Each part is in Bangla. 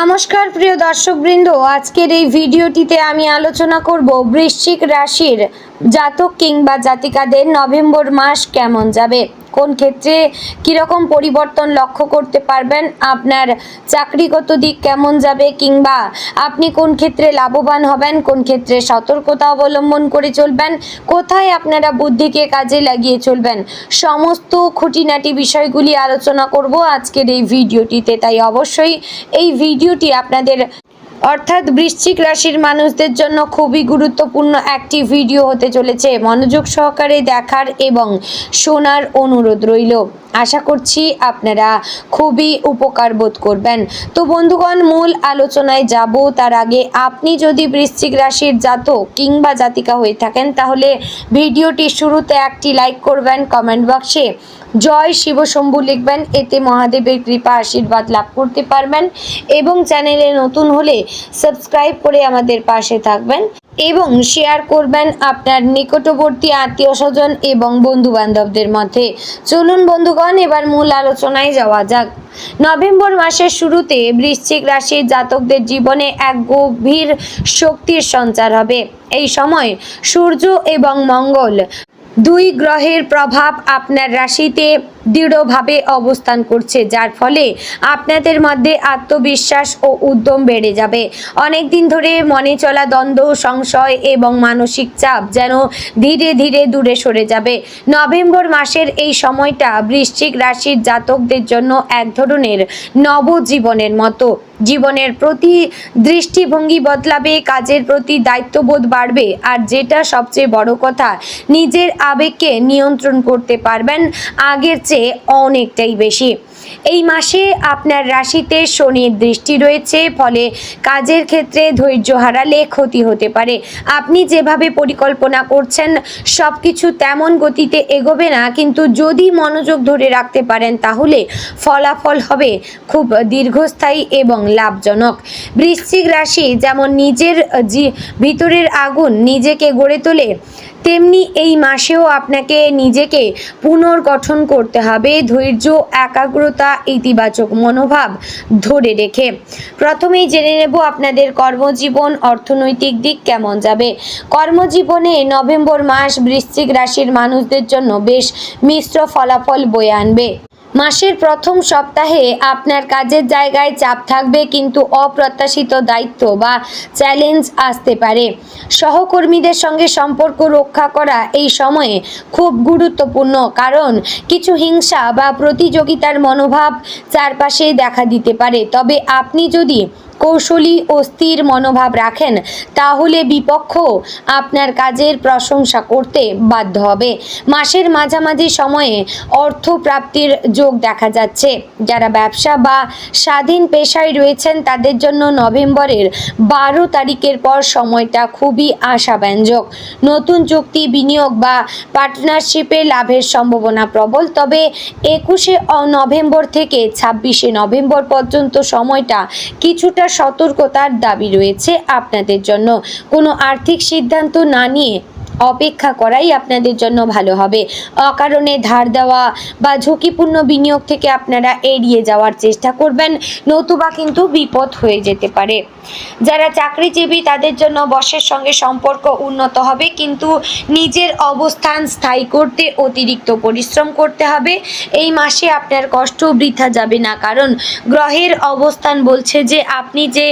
নমস্কার প্রিয় দর্শকবৃন্দ। আজকের এই ভিডিওটিতে আমি আলোচনা করব বৃশ্চিক রাশির জাতক কিংবা জাতিকাদের নভেম্বর মাস কেমন যাবে। কোন ক্ষেত্রে কীরকম পরিবর্তন লক্ষ্য করতে পারবেন? আপনার চাকরিগত দিক কেমন যাবে কিংবা আপনি কোন ক্ষেত্রে লাভবান হবেন? কোন ক্ষেত্রে সতর্কতা অবলম্বন করে চলবেন? কোথায় আপনারা বুদ্ধিকে কাজে লাগিয়ে চলবেন? সমস্ত খুঁটিনাটি বিষয়গুলি আলোচনা করব আজকের এই ভিডিওটিতে, তাই অবশ্যই এই ভিডিওটি আপনাদের অর্থাৎ বৃশ্চিক রাশির মানুষদের জন্য খুবই গুরুত্বপূর্ণ একটি ভিডিও হতে চলেছে। মনোযোগ সহকারে দেখার এবং শোনার অনুরোধ রইল। আশা করছি আপনারা খুবই উপকার বোধ করবেন। তো বন্ধুগণ, মূল আলোচনায় যাব। তার আগে আপনি যদি বৃশ্চিক রাশির জাতক কিংবা জাতিকা হয়ে থাকেন, তাহলে ভিডিওটি শুরুতে একটি লাইক করবেন কমেন্ট বক্সে জয় শিব শম্ভু লিখবেন, এতে মহাদেবের কৃপা আশীর্বাদ লাভ করতে পারবেন এবং চ্যানেলে নতুন হলে সাবস্ক্রাইব করে আমাদের পাশে থাকবেন। এবং শেয়ার করবেন আপনার নিকটবর্তী আত্মীয় স্বজন এবং বন্ধু বান্ধবদের মধ্যে। চলুন বন্ধুগণ, এবার মূল আলোচনায় যাওয়া যাক। নভেম্বর মাসের শুরুতে বৃশ্চিক রাশির জাতকদের জীবনে এক গভীর শক্তির সঞ্চার হবে। এই সময় সূর্য এবং মঙ্গল দুই গ্রহের প্রভাব আপনার রাশিতে দৃঢ়ভাবে অবস্থান করছে, যার ফলে আপনাদের মধ্যে আত্মবিশ্বাস ও উদ্যম বেড়ে যাবে। অনেক দিন ধরে মনে চলা দ্বন্দ্ব, সংশয় এবং মানসিক চাপ যেন ধীরে ধীরে দূরে সরে যাবে। নভেম্বর মাসের এই সময়টা বৃশ্চিক রাশির জাতকদের জন্য এক ধরনের নবজীবনের মতো। জীবনের প্রতি দৃষ্টিভঙ্গি বদলাবে, কাজের প্রতি দায়িত্ববোধ বাড়বে আর যেটা সবচেয়ে বড় কথা, নিজের আবেগকে নিয়ন্ত্রণ করতে পারবেন। আগের চেয়ে অনেকটাই বেশি। এই মাসে আপনার রাশিতে শনির দৃষ্টি রয়েছে, ফলে কাজের ক্ষেত্রে ধৈর্য হারালে ক্ষতি হতে পারে। আপনি যেভাবে পরিকল্পনা করছেন সব কিছু তেমন গতিতে এগোবে না, কিন্তু যদি মনোযোগ ধরে রাখতে পারেন, তাহলে ফলাফল হবে খুব দীর্ঘস্থায়ী এবং লাভজনক। বৃশ্চিক রাশি যেমন নিজের ভিতরের আগুন নিজেকে গড়ে তোলে, তেমনি এই মাসেও আপনাকে নিজেকে পুনর্গঠন করতে হবে। ধৈর্য, একাগ্রতা ইতিবাচক মনোভাব ধরে রেখে। প্রথমেই জেনে নেব আপনাদের কর্মজীবন, অর্থনৈতিক দিক কেমন যাবে। কর্মজীবনে নভেম্বর মাস বৃশ্চিক রাশির মানুষদের জন্য বেশ মিশ্র ফলাফল বয়ে আনবে। মাসের প্রথম সপ্তাহে আপনার কাজের জায়গায় চাপ থাকবে, কিন্তু অপ্রত্যাশিত দায়িত্ব বা চ্যালেঞ্জ আসতে পারে। সহকর্মীদের সঙ্গে সম্পর্ক রক্ষা করা এই সময়ে খুব গুরুত্বপূর্ণ, কারণ কিছু হিংসা বা প্রতিযোগিতার মনোভাব চারপাশে দেখা দিতে পারে। তবে আপনি যদি কৌশলী ও স্থির মনোভাব রাখেন, তাহলে বিপক্ষ আপনার কাজের প্রশংসা করতে বাধ্য হবে। মাসের মাঝামাঝি সময়ে অর্থ প্রাপ্তির যোগ দেখা যাচ্ছে। যারা ব্যবসা বা স্বাধীন পেশায় রয়েছেন, তাদের জন্য নভেম্বরের বারো তারিখের পর সময়টা খুবই আশাব্যঞ্জক। নতুন চুক্তি বিনিয়োগ বা পার্টনারশিপে লাভের সম্ভাবনা প্রবল, তবে একুশে নভেম্বর থেকে ছাব্বিশে নভেম্বর পর্যন্ত সময়টা কিছুটা সতর্কতার দাবি রয়েছে আপনাদের জন্য। কোনো আর্থিক সিদ্ধান্ত না নিয়ে অপেক্ষা করাই আপনাদের জন্য ভালো হবে। অকারণে ধার দেওয়া বা ঝুঁকিপূর্ণ বিনিয়োগ থেকে আপনারা এড়িয়ে যাওয়ার চেষ্টা করবেন, নতুবা কিন্তু বিপদ হয়ে যেতে পারে। যারা চাকরিজীবী, তাদের জন্য বসের সঙ্গে সম্পর্ক উন্নত হবে, কিন্তু নিজের অবস্থান স্থায়ী করতে অতিরিক্ত পরিশ্রম করতে হবে। এই মাসে আপনার কষ্ট বৃথা যাবে না, কারণ গ্রহের অবস্থান বলছে যে আপনি যে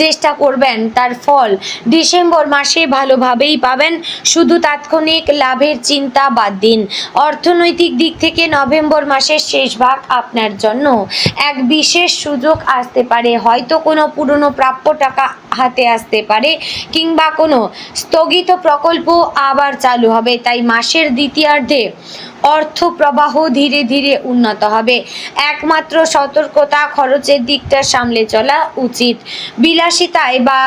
চেষ্টা করবেন, তার ফল ডিসেম্বর মাসে ভালোভাবেই পাবেন। শুধু তাৎক্ষণিক লাভের চিন্তা বাদ দিন। অর্থনৈতিক দিক থেকে নভেম্বর মাসের শেষ ভাগ আপনার জন্য। এক বিশেষ সুযোগ আসতে পারে, হয়তো কোনো পুরনো প্রাপ্য টাকা হাতে আসতে পারে কিংবা কোনো স্থগিত প্রকল্প আবার চালু হবে, তাই মাসের দ্বিতীয়ার্ধে অর্থ প্রবাহ ধীরে ধীরে উন্নত হবে। একমাত্র সতর্কতা খরচের দিকটা সামলে চলা উচিত। বিলাসিতায় বা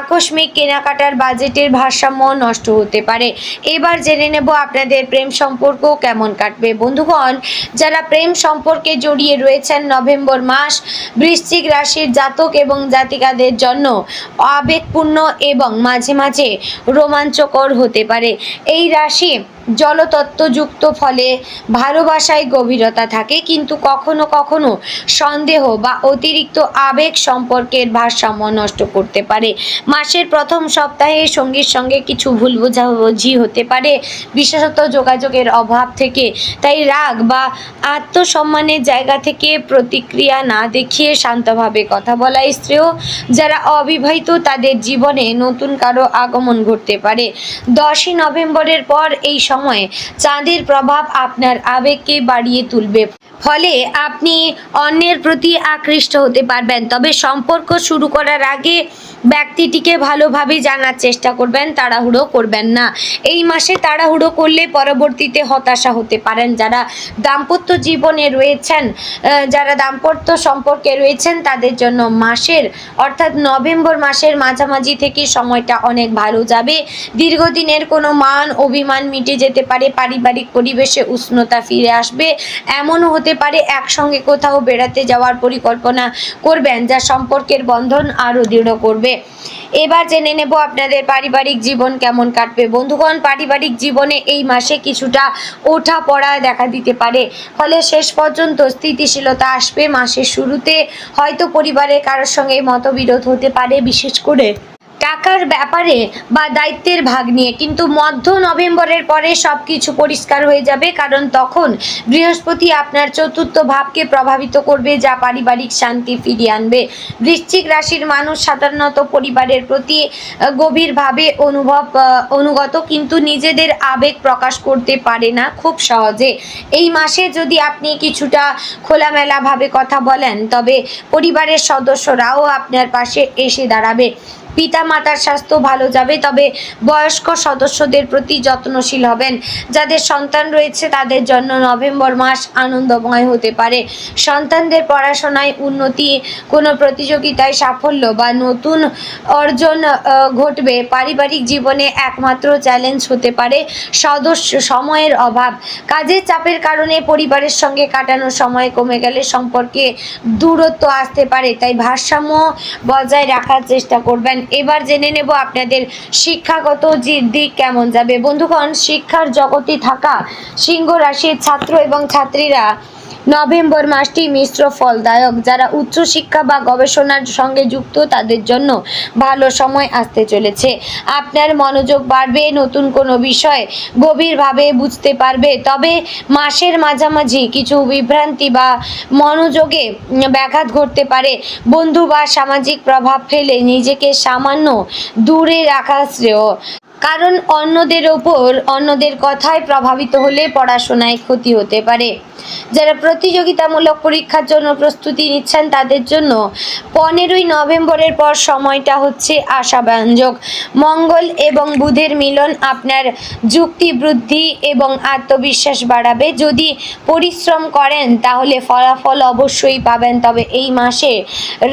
আকস্মিক কেনাকাটার বাজেটের ভারসাম্য নষ্ট হতে পারে। এবার জেনে নেব আপনাদের প্রেম সম্পর্ক কেমন কাটবে। বন্ধুগণ, যারা প্রেম সম্পর্কে জড়িয়ে রয়েছেন নভেম্বর মাস, বৃশ্চিক রাশির জাতক এবং জাতিকাদের জন্য আবেগপূর্ণ এবং মাঝে মাঝে রোমাঞ্চকর হতে পারে। এই রাশি জলতত্ত্বযুক্ত ফলে ভালোবাসায় গভীরতা থাকে, কিন্তু কখনো কখনো সন্দেহ বা অতিরিক্ত আবেগ সম্পর্কের ভারসাম্য নষ্ট করতে পারে। মাসের প্রথম সপ্তাহে সঙ্গীর সঙ্গে কিছু ভুল বোঝাবুঝি হতে পারে, বিশেষত যোগাযোগের অভাব থেকে। তাই রাগ বা আত্মসম্মানের জায়গা থেকে প্রতিক্রিয়া না দেখিয়ে শান্তভাবে কথা বলা শ্রেয়। যারা অবিবাহিত, তাদের জীবনে নতুন কারও আগমন ঘটতে পারে। দশই নভেম্বরের পর এই সময়ে চাঁদের প্রভাব আপনার আবেগকে বাড়িয়ে তুলবে। ফলে আপনি অন্যের প্রতি আকৃষ্ট হতে পারবেন। তবে সম্পর্ক শুরু করার আগে ব্যক্তিটিকে ভালোভাবে জানার চেষ্টা করবেন, তাড়াহুড়ো করবেন না। এই মাসে তাড়াহুড়ো করলে পরবর্তীতে হতাশা হতে পারেন। যারা দাম্পত্য জীবনে রয়েছেন যারা দাম্পত্য সম্পর্কে রয়েছেন, তাদের জন্য মাসের, অর্থাৎ নভেম্বর মাসের মাঝামাঝি থেকে সময়টা অনেক ভালো যাবে। দীর্ঘদিনের কোনো মান, অভিমান মিটে যেতে পারে, পারিবারিক পরিবেশে উষ্ণতা ফিরে আসবে। এমনও হতে পারে, একসঙ্গে কোথাও বেড়াতে যাওয়ার পরিকল্পনা করবেন, যা সম্পর্কের বন্ধন আরও দৃঢ় করবে। এবার জেনে নেব আপনাদের পারিবারিক জীবন কেমন কাটবে। বন্ধুগণ, পারিবারিক জীবনে এই মাসে কিছুটা ওঠা পড়া দেখা দিতে পারে। ফলে শেষ পর্যন্ত স্থিতিশীলতা আসবে মাসের শুরুতে। হয়তো পরিবারের কারোর সঙ্গে মতবিরোধ হতে পারে বিশেষ করে টাকার ব্যাপারে বা দায়িত্বের ভাগ নিয়ে। কিন্তু মধ্য নভেম্বরের পরে সব কিছু পরিষ্কার হয়ে যাবে, কারণ তখন বৃহস্পতি আপনার চতুর্থ ভাবকে প্রভাবিত করবে, যা পারিবারিক শান্তি ফিরিয়ে আনবে। বৃশ্চিক রাশির মানুষ সাধারণত পরিবারের প্রতি গভীরভাবে অনুভব অনুগত, কিন্তু নিজেদের আবেগ প্রকাশ করতে পারে না খুব সহজে। এই মাসে যদি আপনি কিছুটা খোলামেলাভাবে কথা বলেন, তবে পরিবারের সদস্যরাও আপনার পাশে এসে দাঁড়াবে। পিতা মাতার স্বাস্থ্য ভালো যাবে, তবে বয়স্ক সদস্যদের প্রতি যত্নশীল হবেন। যাদের সন্তান রয়েছে, তাদের জন্য নভেম্বর মাস আনন্দময় হতে পারে। সন্তানদের পড়াশোনায় উন্নতি, কোনো প্রতিযোগিতায় সাফল্য বা নতুন অর্জন ঘটবে। পারিবারিক জীবনে একমাত্র চ্যালেঞ্জ হতে পারে সদস্য সময়ের অভাব। কাজের চাপের কারণে পরিবারের সঙ্গে কাটানো সময় কমে গেলে সম্পর্কে দূরত্ব আসতে পারে, তাই ভারসাম্য বজায় রাখার চেষ্টা করবেন। এবার জেনে নেব আপনাদের শিক্ষাগত দিক কেমন যাবে। বন্ধুগণ, শিক্ষার জগতে থাকা সিংহ রাশির ছাত্র এবং ছাত্রীরা নভেম্বর মাসটি মিশ্র ফলদায়ক, যারা উচ্চশিক্ষা বা গবেষণার সঙ্গে যুক্ত, তাদের জন্য ভালো সময় আসতে চলেছে। আপনার মনোযোগ বাড়বে, নতুন কোনো বিষয় গভীরভাবে বুঝতে পারবে, তবে মাসের মাঝামাঝি কিছু বিভ্রান্তি বা মনোযোগে ব্যাঘাত ঘটতে পারে। বন্ধু বা সামাজিক প্রভাব ফেলে নিজেকে সামান্য দূরে রাখা শ্রেয়। কারণ অন্যদের ওপর অন্যদের কথায় প্রভাবিত হলে পড়াশোনায় ক্ষতি হতে পারে। যারা প্রতিযোগিতামূলক পরীক্ষার জন্য প্রস্তুতি নিচ্ছেন, তাদের জন্য পনেরোই নভেম্বরের পর সময়টা হচ্ছে আশাব্যঞ্জক। মঙ্গল এবং বুধের মিলন আপনার যুক্তি বৃদ্ধি এবং আত্মবিশ্বাস বাড়াবে। যদি পরিশ্রম করেন, তাহলে ফলাফল অবশ্যই পাবেন। তবে এই মাসে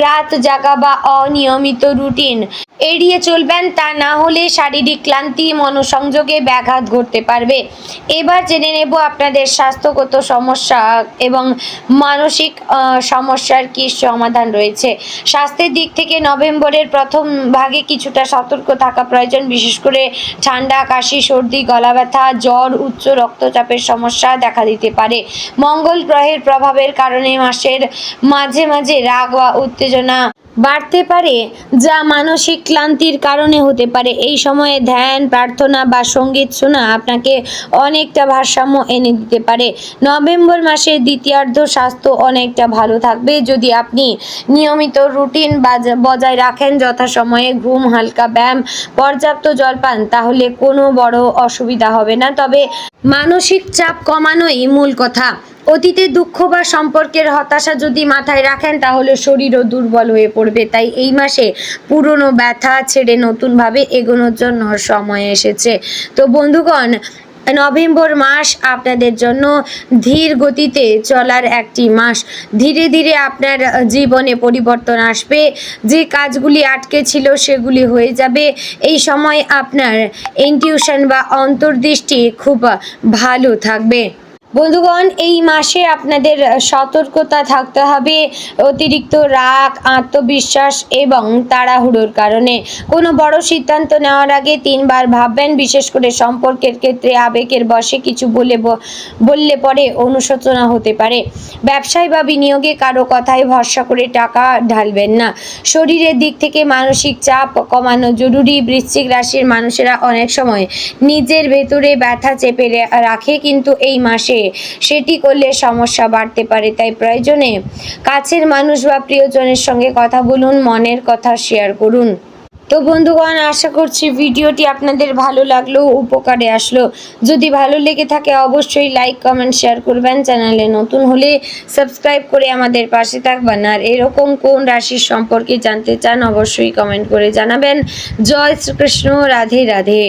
রাত জাগা বা অনিয়মিত রুটিন এড়িয়ে চলবেন, তা না হলে শারীরিক ক্লান্তি, মনোসংযোগে ব্যাঘাত ঘটতে পারবে। এবার জেনে নেব আপনাদের স্বাস্থ্যগত সমস্যা এবং মানসিক সমস্যার কি সমাধান রয়েছে। স্বাস্থ্যের দিক থেকে নভেম্বরের প্রথম ভাগে কিছুটা সতর্ক থাকা প্রয়োজন, বিশেষ করে ঠান্ডা, কাশি, সর্দি গলা ব্যথা জ্বর, উচ্চ রক্তচাপের সমস্যা দেখা দিতে পারে। মঙ্গল গ্রহের প্রভাবের কারণে মাসের মাঝে মাঝে রাগ বা উত্তেজনা বাড়তে পারে, যা মানসিক ক্লান্তির কারণে হতে পারে। এই সময়ে ধ্যান, প্রার্থনা বা সংগীত শোনা আপনাকে অনেকটা ভারসাম্য এনে দিতে পারে। নভেম্বর মাসের দ্বিতীয়ার্ধ স্বাস্থ্য অনেকটা ভালো থাকবে। যদি আপনি নিয়মিত রুটিন বাজ- বজায় রাখেন, যথাসময়ে ঘুম, হালকা ব্যায়াম, পর্যাপ্ত জল পান, তাহলে কোনো বড় অসুবিধা হবে না। তবে মানসিক চাপ কমানোই মূল কথা। অতীতে দুঃখ বা সম্পর্কের হতাশা যদি মাথায় রাখেন, তাহলে শরীরও দুর্বল হয়ে পড়বে। তাই এই মাসে পুরনো ব্যথা ছেড়ে নতুনভাবে এগোনোর জন্য সময় এসেছে। তো বন্ধুগণ, নভেম্বর মাস আপনাদের জন্য ধীর গতিতে চলার একটি মাস। ধীরে ধীরে আপনার জীবনে পরিবর্তন আসবে। যে কাজগুলি আটকে ছিল সেগুলি হয়ে যাবে। এই সময় আপনার ইনটিউশন বা অন্তর্দৃষ্টি খুব ভালো থাকবে। বন্ধুগণ, এই মাসে আপনাদের সতর্কতা থাকতে হবে। অতিরিক্ত রাগ, আত্মবিশ্বাস এবং তাড়াহুড়োর কারণে। কোনো বড় সিদ্ধান্ত নেওয়ার আগে তিনবার ভাববেন, বিশেষ করে সম্পর্কের ক্ষেত্রে আবেগের বশে কিছু বলে বললে পরে অনুশোচনা হতে পারে। ব্যবসায় বা বিনিয়োগে কারও কথায় ভরসা করে টাকা ঢালবেন না। শরীরের দিক থেকে মানসিক চাপ কমানো জরুরি। বৃশ্চিক রাশির মানুষেরা অনেক সময় নিজের ভেতরে ব্যথা চেপে রাখে। কিন্তু এই মাসে সেটি করলে সমস্যা বাড়তে পারে। তাই প্রয়োজনে কাছের মানুষ বা প্রিয়জনের সঙ্গে কথা বলুন, মনের কথা শেয়ার করুন। তো বন্ধুগণ, আশা করছি ভিডিওটি আপনাদের ভালো লাগল, উপকারে আসলো। যদি ভালো লেগে থাকে, অবশ্যই লাইক কমেন্ট শেয়ার করবেন। চ্যানেলে নতুন হলে সাবস্ক্রাইব করে আমাদের পাশে থাকবেন। আর এরকম কোন রাশির সম্পর্কে জানতে চান, অবশ্যই কমেন্ট করে জানাবেন। জয় শ্রীকৃষ্ণ, রাধে রাধে।